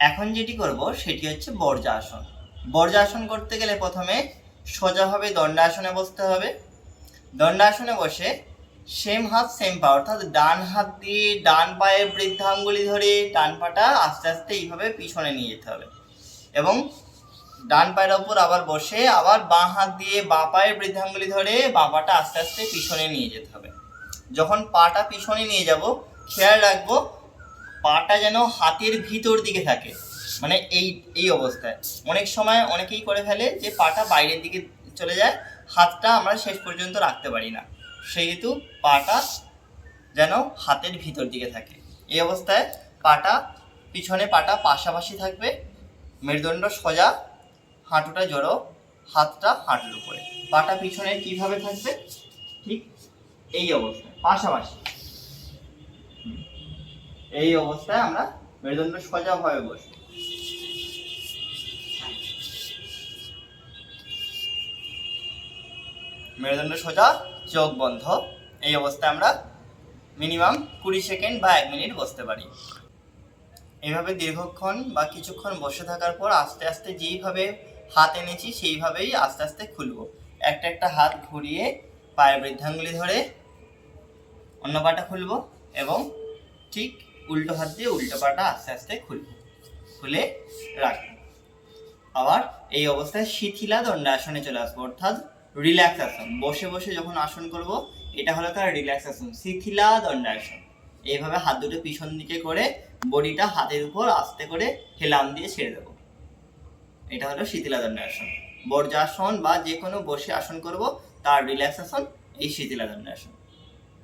এখন যেটি করব, সেটি হচ্ছে বর্জাসন। বর্জাসন করতে গেলে প্রথমে সোজাভাবে দণ্ডাসনে বসতে হবে। দণ্ডাসনে বসে সেম হাত সেম পা অর্থাৎ ডান হাত দিয়ে ডান পায়ের বৃদ্ধাঙ্গুলি ধরে ডান পাটা আস্তে আস্তে এইভাবে পিছনে নিয়ে যেতে হবে। এবং ডান পায়ের ওপর আবার বসে আবার বাঁ হাত দিয়ে বাঁ পায়ের বৃদ্ধাঙ্গুলি ধরে বাঁ পাটা আস্তে আস্তে পিছনে নিয়ে যেতে হবে। যখন পাটা পিছনে নিয়ে যাব, খেয়াল রাখব পাটা যেন হাতের ভিতর দিকে থাকে। মানে এই এই অবস্থায়। অনেক সময় অনেকেই করে ফেলে যে পাটা বাইরের দিকে চলে যায়, হাতটা আমরা শেষ পর্যন্ত রাখতে পারি না। সেহেতু পাটা যেন হাতের ভিতর দিকে থাকে। এই অবস্থায় পাটা, পিছনে পাটা পাশাপাশি থাকবে। মেরুদণ্ড সোজা, হাঁটুটা জড়ো, হাতটা হাঁটুর উপরে। পাটা পিছনে কীভাবে থাকবে? ঠিক এই অবস্থায়, পাশাপাশি। এই অবস্থায় আমরা মেরুদণ্ড সোজা সোজাভাবে বসবো মেরুদণ্ড সোজা, চোখ বন্ধ। এই অবস্থায় আমরা মিনিমাম কুড়ি সেকেন্ড বা এক মিনিট বসতে পারি। এইভাবে দীর্ঘক্ষণ বা কিছুক্ষণ বসে থাকার পর আস্তে আস্তে যেইভাবে হাত এনেছি, সেইভাবেই আস্তে আস্তে খুলবো। একটা একটা হাত ঘুরিয়ে পায়ের বৃদ্ধাঙ্গুলি ধরে অন্য পাটা খুলবো এবং ঠিক উল্টো হাত দিয়ে উল্টো পাটা আস্তে আস্তে খুলবো খুলে রাখব। আবার এই অবস্থায় শিথিলা দণ্ডাসনে চলে আসব, অর্থাৎ রিল্যাক্স আসন বসে বসে যখন আসন করব, এটা হলো তার রিল্যাক্স আসন শিথিলা দণ্ডাসন। এইভাবে হাত দুটো পিছন দিকে করে বডিটা হাতের উপর আস্তে করে হেলাম দিয়ে ছেড়ে দেবো। এটা হলো শিথিলা দণ্ডাসন। বর্জাসন বা যে কোনো বসে আসন করব, তার রিল্যাক্সেশন এই শিথিলা দণ্ডাসন।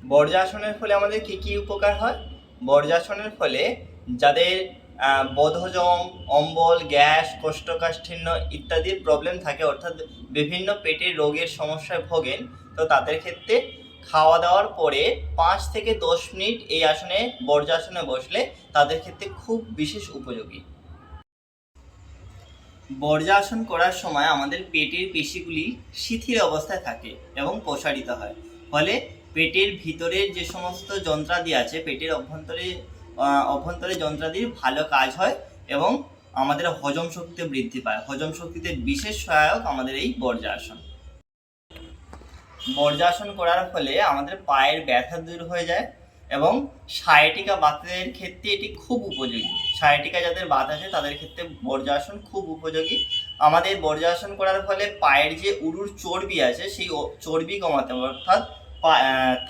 বর্জাসনের ফলে আমাদের কি কি উপকার হয়? বর্জাসনের ফলে যাদের বদহজম অম্বল, গ্যাস, কোষ্ঠকাঠিন্য ইত্যাদির প্রবলেম থাকে, অর্থাৎ বিভিন্ন পেটের রোগের সমস্যায় ভোগেন, তো তাদের ক্ষেত্রে খাওয়া দাওয়ার পরে পাঁচ থেকে দশ মিনিট এই আসনে বর্জাসনে বসলে তাদের ক্ষেত্রে খুব বিশেষ উপযোগী। বর্জাসন করার সময় আমাদের পেটের পেশিগুলি শিথিল অবস্থায় থাকে এবং প্রসারিত হয়। ফলে পেটের ভিতরের যে সমস্ত যন্ত্রাদি আছে, পেটের অভ্যন্তরে অভ্যন্তরে যন্ত্রাদির ভালো কাজ হয় এবং আমাদের হজম শক্তিতে বৃদ্ধি পায়। হজম শক্তিতে বিশেষ সহায়ক আমাদের এই বর্জাসন বর্জাসন করার ফলে আমাদের পায়ের ব্যথা দূর হয়ে যায় এবং সায়াটিকা বাতের ক্ষেত্রে এটি খুব উপযোগী। সায়াটিকা যাদের বাত আছে তাদের ক্ষেত্রে বর্জাসন খুব উপযোগী। আমাদের বর্জাসন করার ফলে পায়ের যে উরুর চর্বি আছে, সেই চর্বি কমাতে অর্থাৎ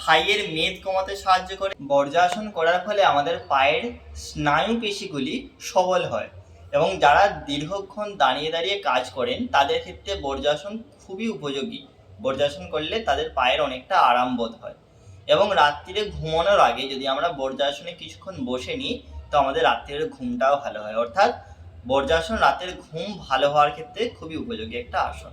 থাইয়ের মেদ কমাতে সাহায্য করে। বর্জাসন করার ফলে আমাদের পায়ের স্নায়ু পেশিগুলি সবল হয় এবং যারা দীর্ঘক্ষণ দাঁড়িয়ে দাঁড়িয়ে কাজ করেন, তাদের ক্ষেত্রে বর্জাসন খুবই উপযোগী। বর্জাসন করলে তাদের পায়ের অনেকটা আরাম বোধ হয়। এবং রাত্রিরে ঘুমানোর আগে যদি আমরা বর্জাসনে কিছুক্ষণ বসে নিই, তো আমাদের রাত্রির ঘুমটাও ভালো হয়। অর্থাৎ বর্জাসন রাতের ঘুম ভালো হওয়ার ক্ষেত্রে খুবই উপযোগী একটা আসন।